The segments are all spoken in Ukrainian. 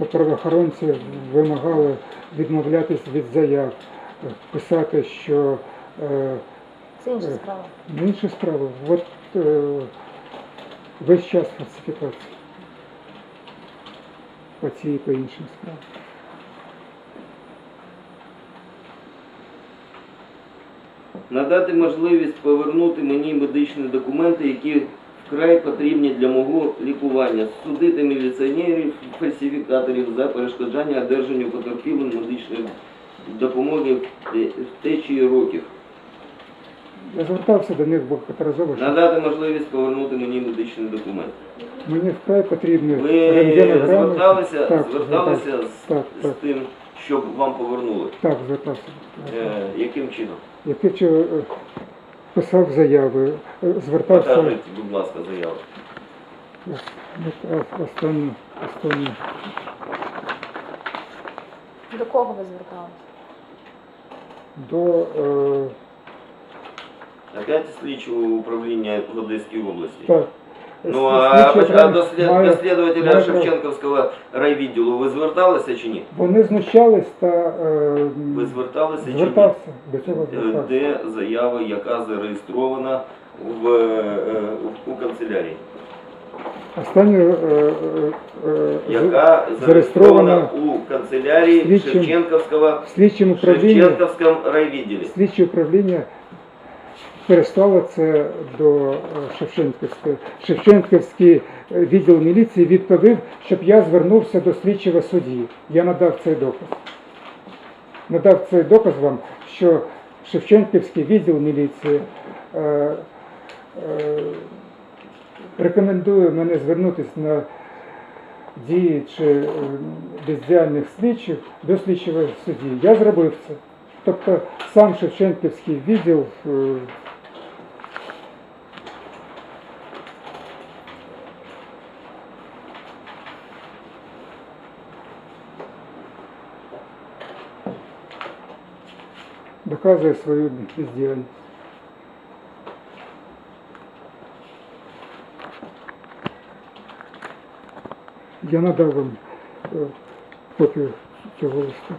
е, правоохоронці вимагали відмовлятись від заяв, е, писати, що е, Це інша справа. інша справа. От весь час фальсифікації по цій і по іншим справам. Надати можливість повернути мені медичні документи, які вкрай потрібні для мого лікування. Судити міліціонерів, фальсифікаторів за перешкоджання одержанню потерпілим медичної допомоги в течії років. Я звертався до них багаторазово, Надати можливість повернути мені медичні документи. мені вкрай потрібні Ви рентгенограми. зверталися, Так, зверталися з, Так, з так. тим, щоб вам повернули. Так, звертався. Е, яким чином? Який чи, е, писав заяви, е, звертався Покажіть, будь ласка, заяви. Останні, о- останню, останню. До кого ви зверталися? до е, Опять слідчого управління в Одеській області. так. Ну а, а до, слід- до слідувателя Шевченківського райвідділу ви зверталися чи ні? Вони знущались та е, Ви зверталися чи ні? звертався до цього Е, звертався. Де заява, яка зареєстрована в, е, в- у канцелярії? Останню е, е, е, Яка зареєстрована зареєстрована у канцелярії слідчим- Шевченківського в слідчому управлінні. Шевченківському райвідділі? Слідче управління переслало це до е, Шевченківського. Шевченківський е, відділ міліції відповів, щоб я звернувся до слідчого судді. Я надав цей доказ. Надав цей доказ вам, що Шевченківський відділ міліції е, е, рекомендує мене звернутися на дії чи е, бездіяльних слідчих до слідчого судді. Я зробив це. Тобто сам Шевченківський відділ е, доказує свою бездіяльність. Я надав вам е, копію цього листа.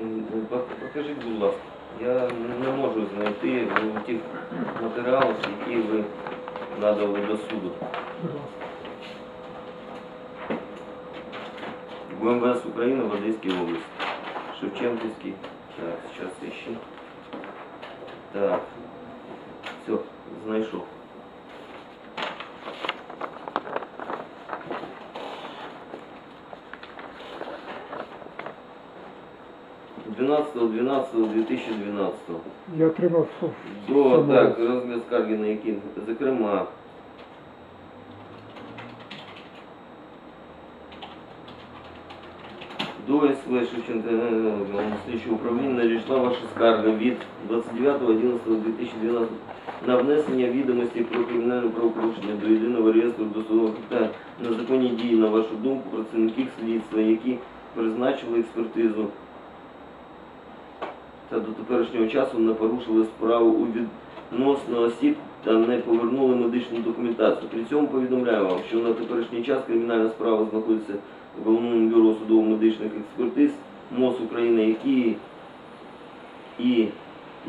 М, пок- Покажіть, будь ласка. Я не можу знайти у тих матеріалах, які ви надали до суду. Будь ласка. В МВС України в Одеській області. Шевченківський. Так, зараз ищу. Так. Все, знайшов. Дванадцятого, дванадцятого, 2012. Я отримав До так, розгляд скарги на які, зокрема, до СВ Шевченка е, слідчого управління надійшла ваша скарга від 29.11.2012 на внесення відомості про кримінальне правопорушення до єдиного реєстру досудових та незаконні дії, на вашу думку, працівників слідства, які призначили експертизу та до теперішнього часу не порушили справу у відносно осіб та не повернули медичну документацію. При цьому повідомляю вам, що на теперішній час кримінальна справа знаходиться Головному бюро судово-медичних експертиз МОЗ України, які і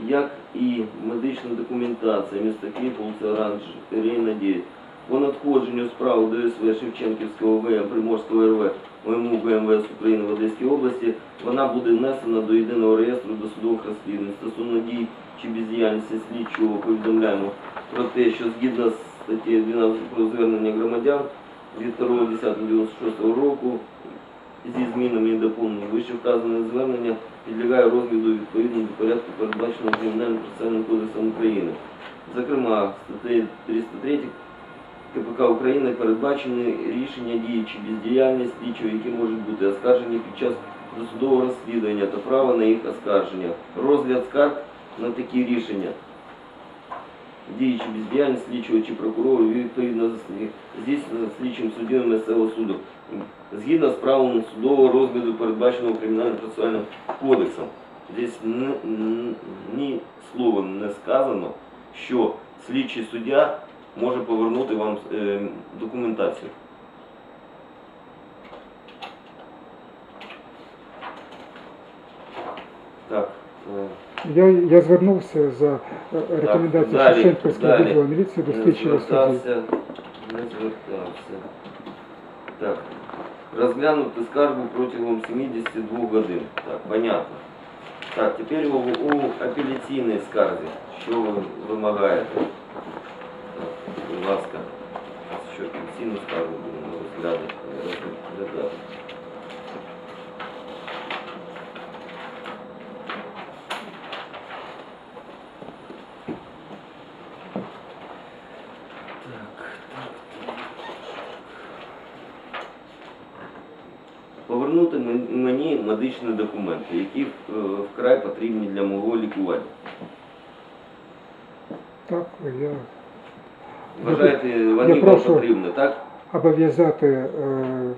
як і медична документація міста Київ, вулиця Оранж, Рейна 9. По надходженню справи до СВ Шевченківського ВМ Приморського РВ ОМУ ВМВС України в Одеській області вона буде внесена до єдиного реєстру досудових розслідувань. Стосовно дій чи бездіяльності слідчого повідомляємо про те, що згідно з статті 12 про звернення громадян від 2.10.96 року зі змінами і доповненнями вище вказане звернення підлягає розгляду відповідно до порядку передбаченого Кримінальним процесуальним кодексом України. Зокрема, статтею 303 КПК України передбачені рішення дії чи бездіяльність слідчого, які можуть бути оскаржені під час досудового розслідування та право на їх оскарження. Розгляд скарг на такі рішення. Дії чи бездіяльність слідчого чи прокурора відповідно здійснено слідчим суддєю місцевого суду згідно з правилами судового розгляду, передбаченого кримінальним процесуальним кодексом. Н- ні слова не сказано, що слідчий суддя може повернути вам е, документацію. Так. е, Я, я звернувся за е, рекомендацією далі, Шевченківського далі. відділу міліції до Не слідчого судді. звертався, не звертався. Так. Розглянути скаргу протягом 72 годин. Так, понятно. Так, тепер у, у апеляційній скарзі. Що ви вимагаєте? Так, будь ласка. Що апеляційну скаргу будемо розглядати. розглядати. Медичні документи, які е, вкрай потрібні для мого лікування. Так, я Вважаєте, Я вони вам прошу- потрібні, так? обов'язати е,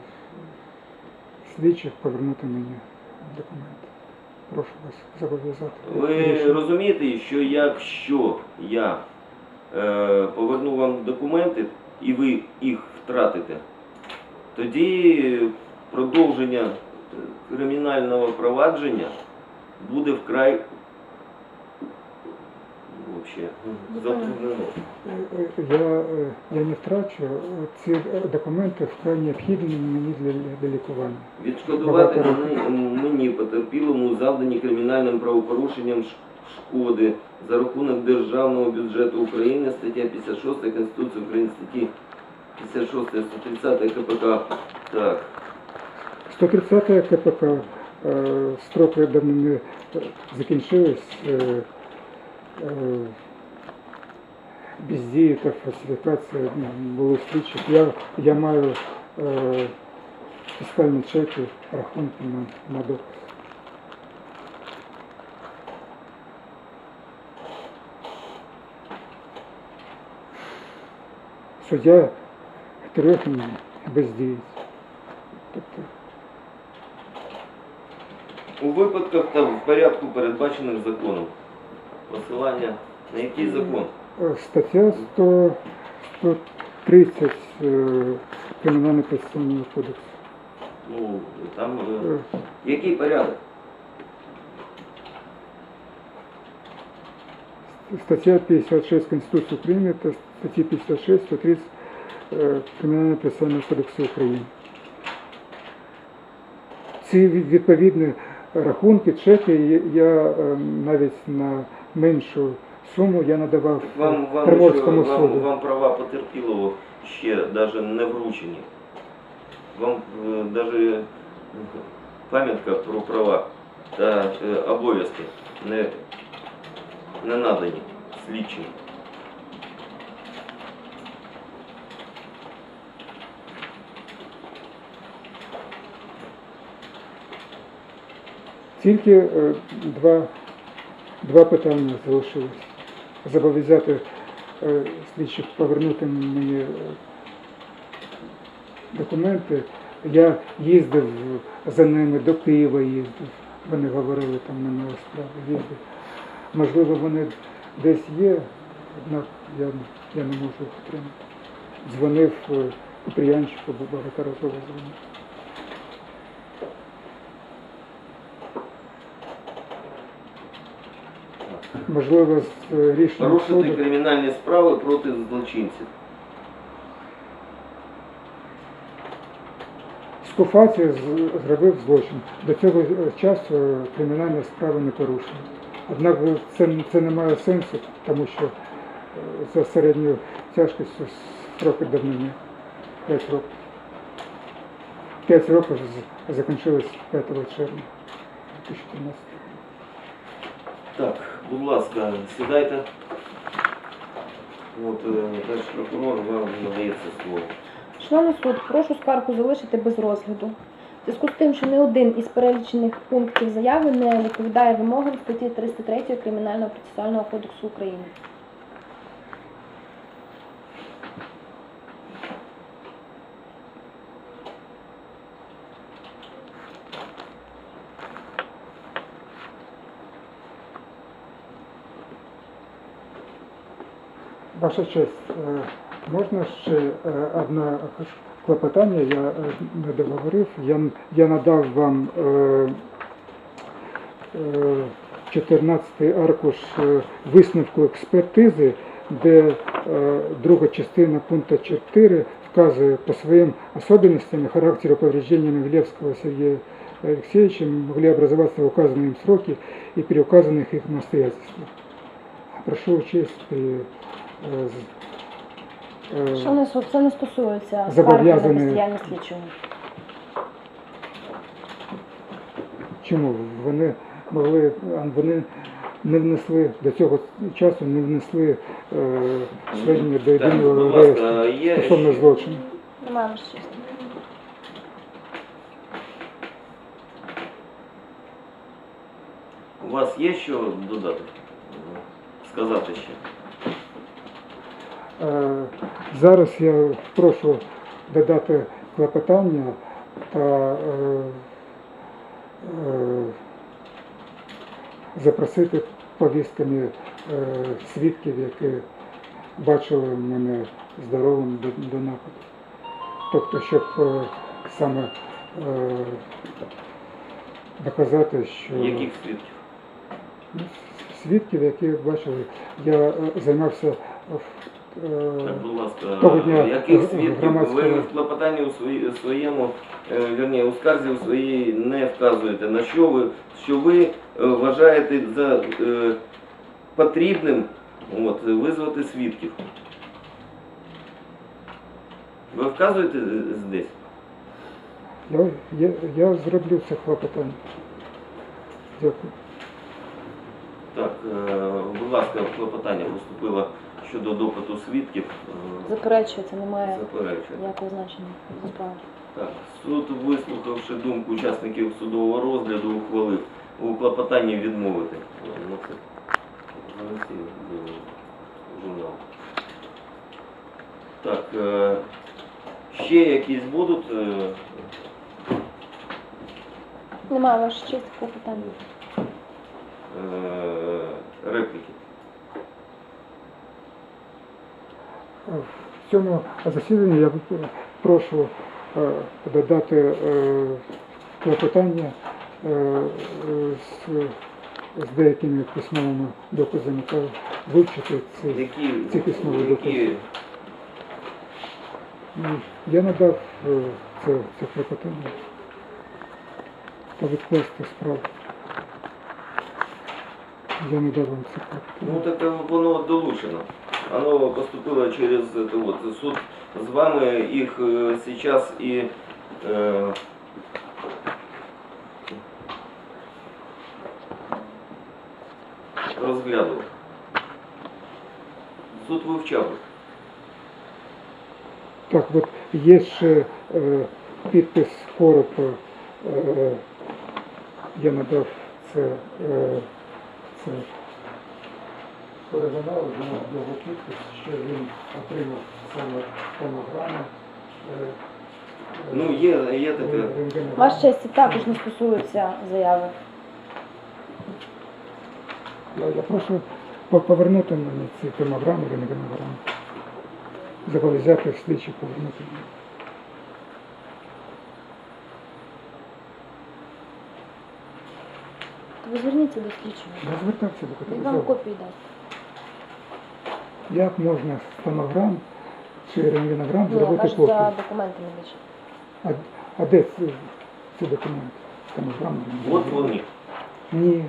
слідчих повернути мені документи. Прошу вас зобов'язати. Ви розумієте, що якщо я е, поверну вам документи і ви їх втратите, тоді продовження кримінального провадження буде вкрай вообще затруднено. Е, е, Я, е, я не втрачу ці е, документи вкрай необхідні мені для, для лікування. Відшкодувати Багато мені, мені потерпілому завдані кримінальним правопорушенням шкоди за рахунок державного бюджету України, стаття 56 Конституції України, статті 56 130 КПК. Так, 130 КПК е, строки давнини е, закінчились. Е, е, бездії та фальсифікація м, були слідчих. Я, я маю е, фіскальні чеки, рахунки на, на доказ. Суддя Трьохін бездіється. Тобто у випадках та в порядку передбачених законом. Посилання на який закон? Е, Стаття 100, 130 е, Кримінального процесуального кодексу. Ну, там е, який порядок? Стаття 56 Конституції України та статті 56, 130 е, Кримінального процесуального кодексу України. Ці від- відповідні рахунки, чеки я е, навіть на меншу суму я надавав Вам, вам, Приморському що, суду. вам, вам права потерпілого ще навіть не вручені. Вам навіть пам'ятка про права та е, обов'язки не, не надані слідчим. Тільки е, два, два питання залишилось. Зобов'язати е, слідчих повернути мені е, документи. Я їздив за ними до Києва їздив. Вони говорили, там немає справи, їздив. Можливо, вони десь є, однак я, я не можу їх отримати. Дзвонив Купріянчику, багаторазово дзвонив. Можливо, з е, рішенням Порушити суду. кримінальні справи проти злочинців. Скуфаці з- зробив злочин. До цього е, часу е, кримінальна справа не порушена. Однак це, це не має сенсу, тому що е, за середньою тяжкістю строки давнини 5 років. 5 років з- закінчилось 5 червня 2013 Так, будь ласка, сідайте. От, е, перший прокурор вам надається слово. Шановний суд, прошу скаргу залишити без розгляду. В зв'язку з тим, що не один із перелічених пунктів заяви не відповідає вимогам статті 303 Кримінального процесуального кодексу України. Ваша честь, е, Можна ще е, одне клопотання, я е, не договорив. Я, я надав вам е, е, 14 аркуш е, висновку експертизи, де е, друга частина пункту 4 вказує по своим особенностям и характеру повреждения Могилевского Сергея Алексеевича могли образоваться в указанные им сроки и при указанных их обстоятельствах. Прошу учесть при э, з- э, що не це не стосується Зобов'язаний. бездіяльність слідчого. Чому вони могли, а вони не внесли до цього часу, не внесли е, сведення до Так, єдиного будь реєстру ласка, є стосовно ще- злочину. Немає ваша. У вас є що додати? Сказати ще? Е, Зараз я прошу додати клопотання та е, е, запросити повістками свідків, які бачили мене здоровим до, нападу. Тобто, щоб саме доказати, що Яких свідків? свідків, які бачили, я займався Так, будь ласка, яких свідків ви в клопотанні у свої- своєму, е, вірні, у скарзі у своїй не вказуєте, на що ви, що ви е, вважаєте за е, потрібним от, визвати свідків? Ви вказуєте десь? Я, я, я зроблю це клопотання. Дякую. Так, е, будь ласка, клопотання поступило щодо допиту свідків. е, Заперечується, немає Заперечую. ніякого значення за справу. Так, суд, вислухавши думку учасників судового розгляду, ухвалив у клопотанні відмовити. Ну, це журнал. Так, е, ще якісь будуть е, Немає ваша честь клопотання. е, репліки? В цьому засіданні я прошу е, додати е, клопотання е, е, з, з деякими письмовими доказами та вивчити ці. Ці письмові докази. Я надав е, це, це клопотання та відкласти справу. Я надав вам це Ну клопотання. так е, воно долучено. Оно поступило через это вот суд вами їх е, сейчас і е, розглядував. Суд вивчав. Так, от є ще е, підпис коропа. Е, я надав це, е, оригінал, його його підпис, що він отримав саме фонограму. Е, е, Ну, є, є таке. Ваша честь, це також не стосується заяви. Я, я прошу по- повернути мені ці фонограми, рентгенограми. Зобов'язати слідчі повернути мені. То ви зверніться до слідчого. Я звертався до Він вам каталізову. копію дасть. Як можна стенограм чи рентгенограм Ні, я зробити копію? за документи медичні. А, а де ці, ці документи? Рентгенограм? От вони. Ні.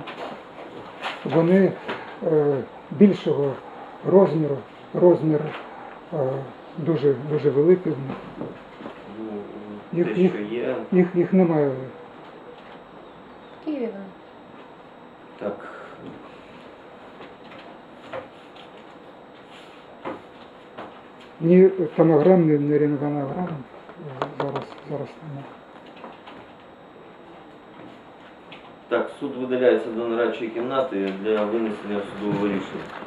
Вони е, більшого розміру, розмір е, дуже, дуже великий. в них. Ну, Їх- те, їх- що є. Їх, їх немає. В Києві вони. Так. Ні томограм, ні, ні рентгенограм зараз, зараз немає. Так, суд видаляється до нарадчої кімнати для винесення судового рішення.